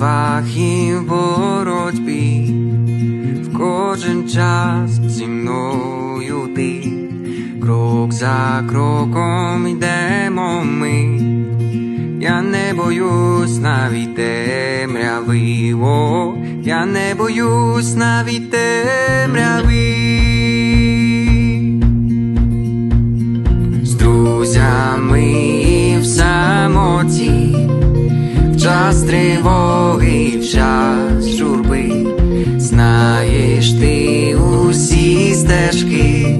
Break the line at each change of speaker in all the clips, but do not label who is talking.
боях і боротьбі, в кожен час зі мною ти, крок за кроком йдемо ми. Я не боюсь навіть темряви, о, я не боюсь навіть темряви. З друзями в самоті, тривоги, в час журби, знаєш ти усі стежки.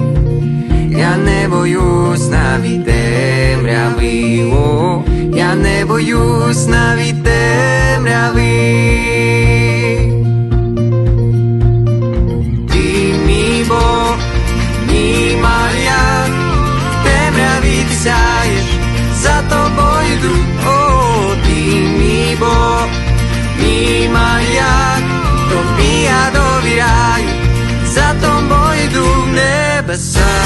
Я не боюсь навіть темряви, о, я не боюсь навіть темряви. Ти мій Бог, тобі я довіряю, за тобою йду в небеса.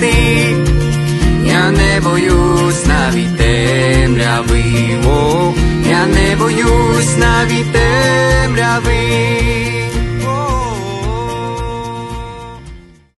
Ти, я не боюсь навіть темряви, о, я не боюсь навіть темряви.